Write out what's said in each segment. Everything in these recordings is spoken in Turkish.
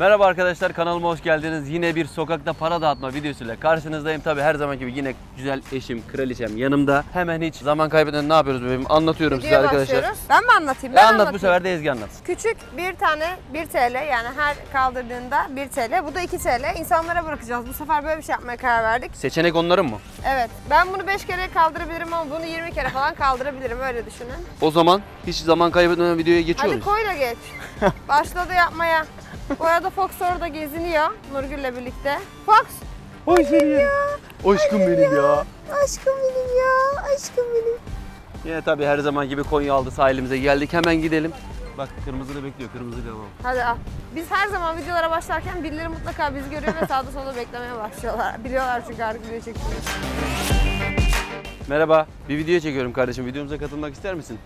Merhaba arkadaşlar kanalıma hoş geldiniz. Yine bir sokakta para dağıtma videosuyla karşınızdayım. Tabi her zaman gibi yine güzel eşim, kraliçem yanımda. Hemen hiç zaman kaybeden ne yapıyoruz bebeğim? Anlatıyorum size Videoya arkadaşlar. başlıyoruz. Ben mi anlatayım? Ben anlat bu anlatayım. sefer de Ezgi anlat. Küçük bir tane 1 TL yani her kaldırdığında 1 TL. Bu da 2 TL. İnsanlara bırakacağız. Bu sefer böyle bir şey yapmaya karar verdik. Seçenek onların mı? Evet. Ben bunu 5 kere kaldırabilirim ama bunu 20 kere falan kaldırabilirim. Öyle düşünün. O zaman hiç zaman kaybetmeden videoya geçiyoruz. Hadi koy da geç. Başladı yapmaya. Bu arada Fox orada geziniyor Nurgül'le birlikte. Fox! Oy seni ya. Aşkım benim ya. Aşkım benim ya. Aşkım benim. Yine tabi her zaman gibi Konya aldı sahilimize geldik. Hemen gidelim. Bak kırmızı da bekliyor. Kırmızı devam. Hadi al. Biz her zaman videolara başlarken birileri mutlaka bizi görüyor ve sağda solda beklemeye başlıyorlar. Biliyorlar çünkü artık video çekiyoruz. Merhaba. Bir video çekiyorum kardeşim. Videomuza katılmak ister misin?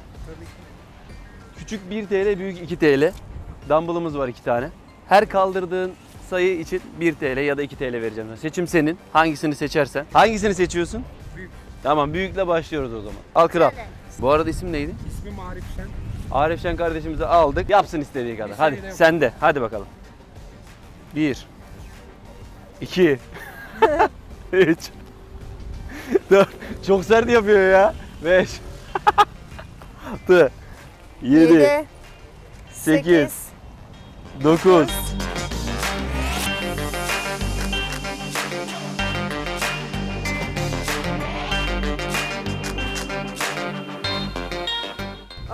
Küçük 1 TL, büyük 2 TL. Dumbbell'ımız var 2 tane. Her kaldırdığın sayı için 1 TL ya da 2 TL vereceğim. Seçim senin. Hangisini seçersen. Hangisini seçiyorsun? Büyük. Tamam büyükle başlıyoruz o zaman. Al kral. Bu arada isim neydi? İsmim Arif Şen. Arif Şen kardeşimizi aldık. Yapsın istediği kadar. Hadi İstediği sen de. Hadi bakalım. 1 2 3 4 Çok sert yapıyor ya. 5 6 7 8 9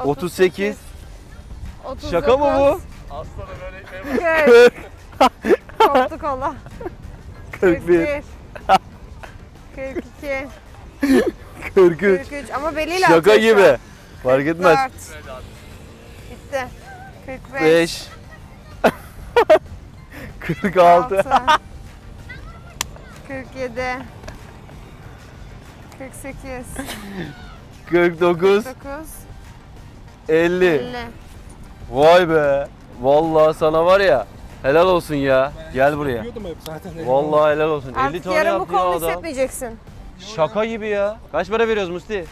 38 Şaka mı bu? Evet. Koptu kola. 41 42, 43 43 ama beliyle Şaka gibi. Fark etmez. 44. Bitti. 45. 5 46 47 48 49 49 50 50 Vay be. Vallahi sana var ya. Helal olsun ya. Gel buraya. Yapıyordum hep zaten. Vallahi helal olsun. 50 Artık tane yarın bu yaptı ya kolunu adam. hissetmeyeceksin. Şaka gibi ya. Kaç para veriyoruz Musti?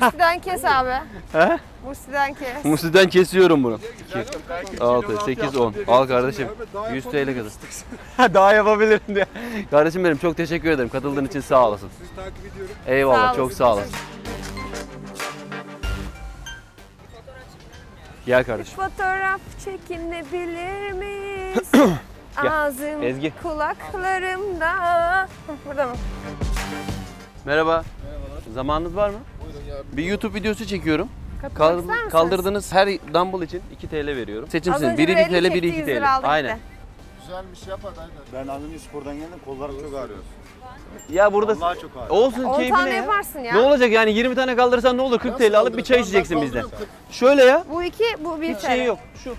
Musti'den kes abi. He? Musti'den kes. Musti'den kesiyorum bunu. 2, 6, 8, 10. Al kardeşim. 100 TL kadar. Daha yapabilirim diye. Kardeşim benim çok teşekkür ederim. Katıldığın için sağ olasın. Sizi takip ediyorum. Eyvallah Sağ çok olasın. sağ olasın. Gel kardeşim. Fotoğraf çekinebilir miyiz? Gel. Ağzım Ezgi. kulaklarımda. Burada mı? Merhaba. Zamanınız var mı? Bir YouTube videosu çekiyorum. Katılmak Kal- ister misiniz? kaldırdığınız her dumbbell için 2 TL veriyorum. Az Seçimsin. önce Biri bir 1 TL, 50 biri çekti, 2 100 lira TL. Aynen. Güzelmiş yap hadi hadi. Ben az önce spordan geldim kollarım çok ağrıyor. Ya burada Vallahi çok ağrıyor. olsun 10 keyfine tane ya. yaparsın ya. Ne olacak yani 20 tane kaldırırsan ne olur 40 TL alıp bir çay içeceksin bizden. Şöyle ya. Bu iki, bu bir Hiç şey yok. Şu.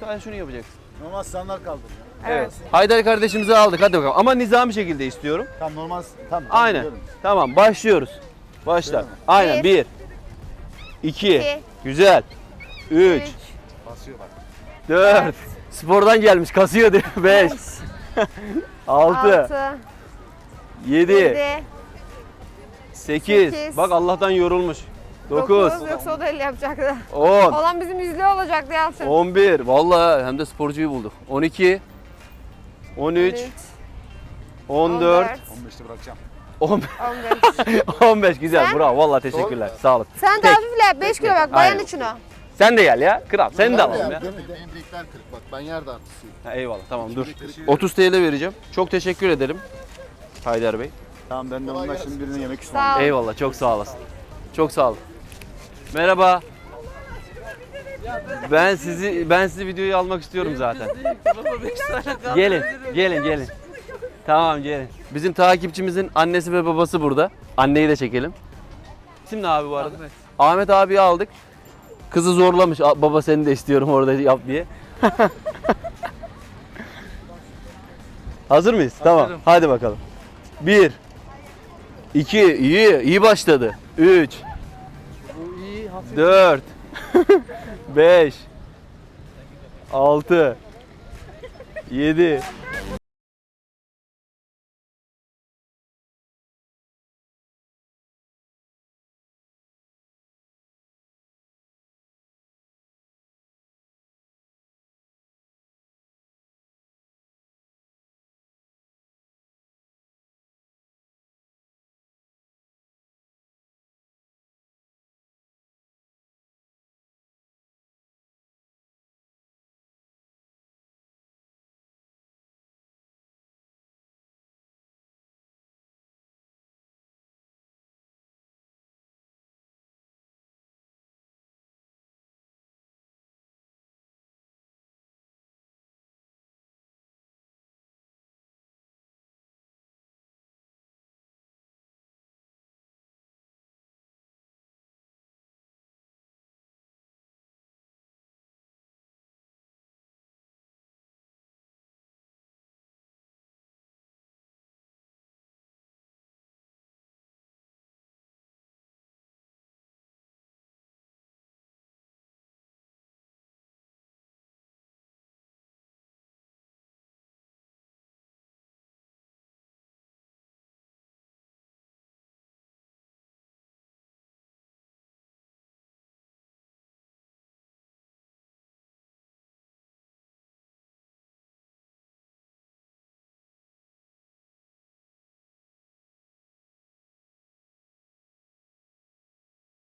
Sen şunu yapacaksın. Normal standart kaldırıyor. Evet. Haydar kardeşimizi aldık hadi bakalım. Ama nizami şekilde istiyorum. Tam normal tam. tam Aynen. biliyorum. Tamam başlıyoruz. Başla. Aynen Bir. 1 2 İki. Güzel. 3 Üç, Basıyor bak. 4 Spordan gelmiş kasıyor diyor. 5 6 altı, 7 yedi, 8 Sekiz. Bak Allah'tan yorulmuş. 9 dokuz. Yoksa o da elli yapacaktı. 10 Olan bizim yüzlü olacaktı Yalçın. 11 Vallahi hem de sporcuyu bulduk. 12 13 14 15'te bırakacağım. 15 15. 15 güzel Sen? bravo vallahi teşekkürler sağ olun. Sen de Tek. hafifle 5 kilo bak bayan Aynen. için o. Sen de gel ya kral seni de alalım ya. Benim, bilekler kırık bak ben yerde artısıyım. Ha, eyvallah tamam dur. 30 TL vereceğim. Çok teşekkür ederim. Haydar Bey. Tamam ben de bundan şimdi birine yemek ısmarlayayım. Sağ ol. Eyvallah çok sağ olasın. Çok sağ olun. Merhaba. Ben sizi ben sizi videoyu almak istiyorum zaten. gelin, gelin, gelin. Tamam gelin. Bizim takipçimizin annesi ve babası burada. Anneyi de çekelim. İsim ne abi bu arada? Ahmet. Ahmet abi aldık. Kızı zorlamış. "A- Baba seni de istiyorum orada yap diye. Hazır mıyız? Tamam. Hadi bakalım. 1 2 iyi iyi başladı. 3 4 5 6 7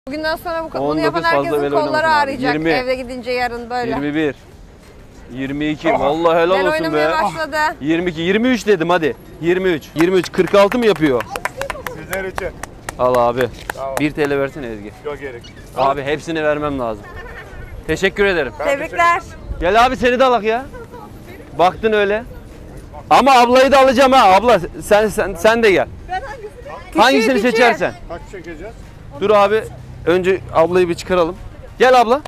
Bugünden sonra bu, bunu 19 yapan herkesin kolları ağrıyacak 20. evde gidince yarın böyle. 21. 22. Vallahi helal Ben olsun oynamaya be. başladı. 22. 23 dedim hadi. 23. 23. 46 mı yapıyor? Sizler için. Al abi. 1 TL versene Ezgi. Yok gerek. Abi hepsini vermem lazım. Teşekkür ederim. Tebrikler. Gel abi seni de alak ya. Baktın öyle. Ama ablayı da alacağım ha. Abla sen sen sen de gel. Hangisini küçüğü. seçersen. Kaç çekeceğiz? Dur abi. Önce ablayı bir çıkaralım. Gel abla.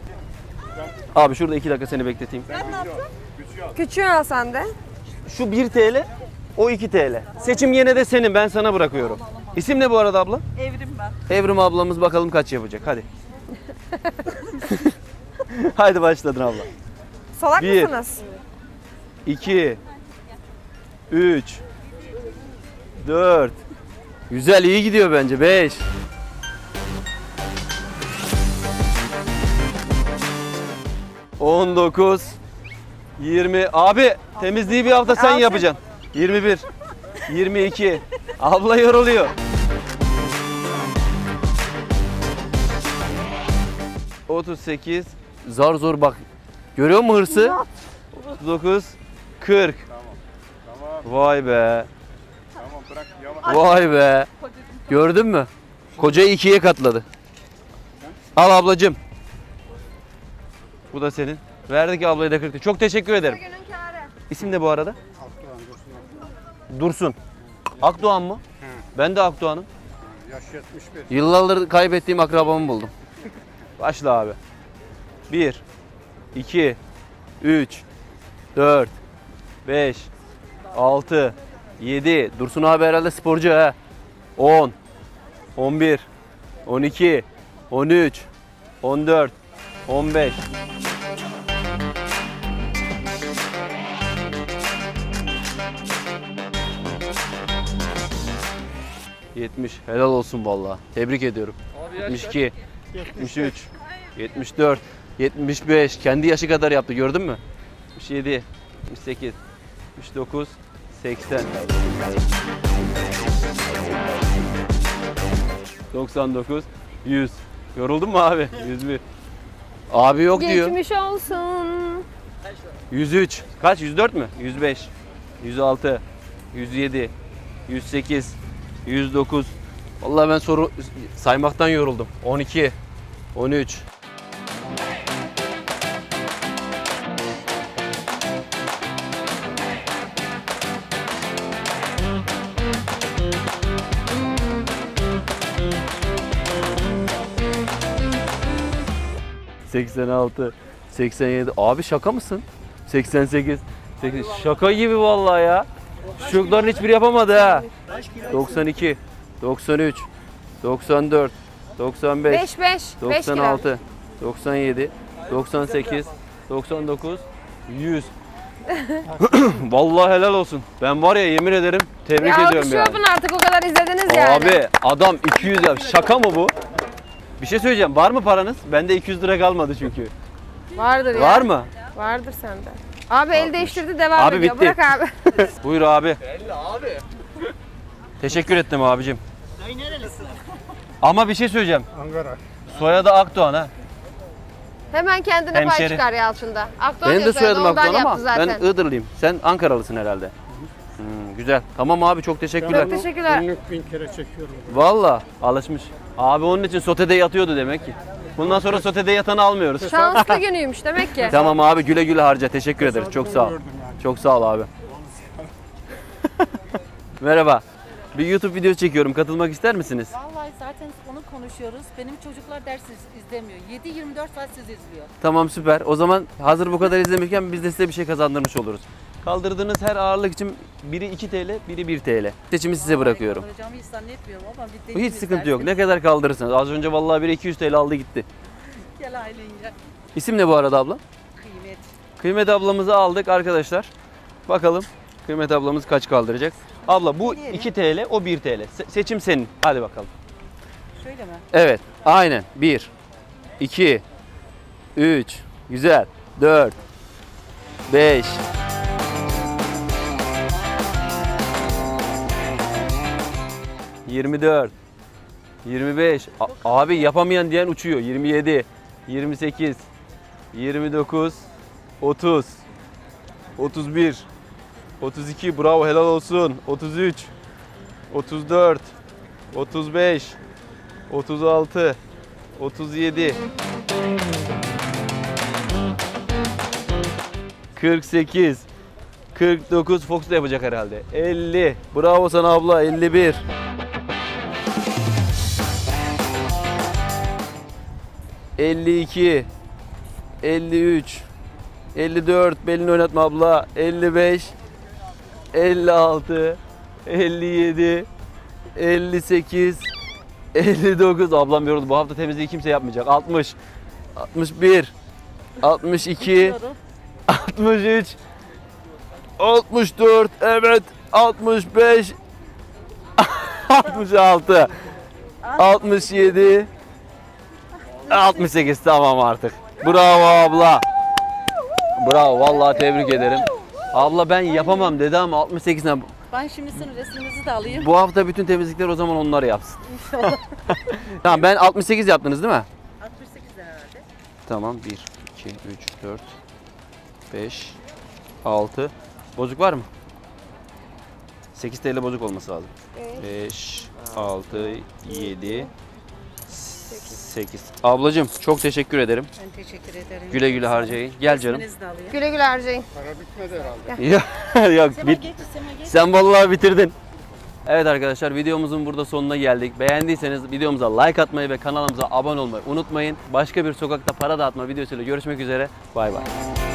Abi şurada iki dakika seni bekleteyim. Küçüğü al sen de. Şu 1 TL, o 2 TL. Seçim yine de senin. Ben sana bırakıyorum. İsim ne bu arada abla? Evrim ben. Evrim ablamız bakalım kaç yapacak. Hadi. Hadi başladın abla. Salak Bir. mısınız? 2 3 4 Güzel iyi gidiyor bence 5 19 20 Abi temizliği bir hafta sen sen. yapacaksın. 21 22 Abla yoruluyor. Otuz sekiz zar zor bak. Görüyor musun hırsı? 39 40 Tamam. Vay be. Tamam bırak yavaş. Vay be. Gördün mü? Kocayı ikiye katladı. Al ablacığım. Bu da senin. Verdik ablayı da 40. Çok teşekkür ederim. Günün kârı. İsim ne bu arada? Dursun. Akdoğan mı? Ben de Akdoğan'ım. Yaş 71. Yıllardır kaybettiğim akrabamı buldum. Başla abi. 1 2 3 4 5 6 7 Dursun abi herhalde sporcu ha. 10 11 12 13 14 15 70 helal olsun vallahi. Tebrik ediyorum. 72 73 74 75 kendi yaşı kadar yaptı. Gördün mü? 77 78 79 80 99 100 Yoruldun mu abi? 101 Abi yok diyor. Geçmiş olsun. 103 kaç? 104 mü? 105 106 107 108 109 Vallahi ben soru saymaktan yoruldum. 12 13 86 87 Abi şaka mısın? 88 8 Şaka gibi vallahi ya. Çocukların hiçbiri yapamadı ha. 92 93 94 95 5 5. 5 kilo. 96 97 98 99 100 Vallahi helal olsun. Ben var ya yemin ederim tebrik Ya ediyorum ya. yapın artık o kadar izlediniz yani. Abi adam 200 yap. Şaka mı bu? Bir şey söyleyeceğim. Var mı paranız? Bende 200 lira kalmadı çünkü. Vardır ya. Var mı? Vardır sende. Abi el değiştirdi devam Abi ediyor. bitti. Bırak abi. Buyur abi. Teşekkür ettim abicim. Ama bir şey söyleyeceğim. Ankara. Soyadı Akdoğan ha. Hemen kendine pay Hemşeri. çıkar Yalçın'da. Akdoğan Benim de ya soyadı, soyadım ondan Akdoğan ama zaten. ben Iğdırlıyım. Sen Ankaralısın herhalde. Güzel. Tamam abi çok teşekkürler. Çok teşekkürler. Günlük bin kere çekiyorum. Valla alışmış. Abi onun için sotede yatıyordu demek ki. Bundan sonra sotede yatanı almıyoruz. Şanslı günüymüş demek ki. Tamam abi güle güle harca. Teşekkür ederiz. Çok sağ ol. Çok sağ ol abi. Merhaba. Bir YouTube videosu çekiyorum. Katılmak ister misiniz? Vallahi zaten onu konuşuyoruz. Benim çocuklar ders iz- izlemiyor. 7-24 saat siz izliyor. Tamam süper. O zaman hazır bu kadar izlemişken biz de size bir şey kazandırmış oluruz. Kaldırdığınız her ağırlık için biri 2 TL, biri 1 TL. Seçimi size bırakıyorum. Kaldıracağımı hiç zannetmiyorum ama bir deneyim hiç sıkıntı yok. Ne kadar kaldırırsanız. Az önce vallahi biri 200 TL aldı gitti. Gel ailen ya. İsim ne bu arada abla? Kıymet. Kıymet ablamızı aldık arkadaşlar. Bakalım Kıymet ablamız kaç kaldıracak? Abla bu 2 TL, o 1 TL. Se- seçim senin. Hadi bakalım. Şöyle mi? Evet, aynen. 1, 2, 3, güzel. 4, 5, 24, 25. A- abi yapamayan diyen uçuyor. 27. 28. 29. 30. 31. 32. Bravo helal olsun. 33. 34. 35. 36. 37. 48. 49 Fox da yapacak herhalde. 50. Bravo sana abla. 51. 52 53 54 belini oynatma abla 55 56 57 58 59 ablam yoruldu. Bu hafta temizliği kimse yapmayacak. 60 61 62 Uçuyorum. 63 64 evet 65 66 67 68 tamam artık. Bravo abla. Bravo vallahi tebrik ederim. Abla ben yapamam dedi ama 68'den Ben şimdi sizin resminizi de alayım. bu hafta bütün temizlikler o zaman onlar yapsın. tamam ben 68 yaptınız değil mi? 68 herhalde. Tamam 1 2 3 4 5 6 Bozuk var mı? 8 TL bozuk olması lazım. 5 6 7 8 Ablacığım çok teşekkür ederim. Ben teşekkür ederim. Güle güle harcayın. Gel canım. Resminizi de alayım. Güle güle harcayın. Para bitmedi herhalde. Ya- Yok Sema bit. geç, Sema geç. Sen vallahi bitirdin. Evet arkadaşlar videomuzun burada sonuna geldik. Beğendiyseniz videomuza like atmayı ve kanalımıza abone olmayı unutmayın. Başka bir sokakta para dağıtma videosuyla görüşmek üzere. Bay bay.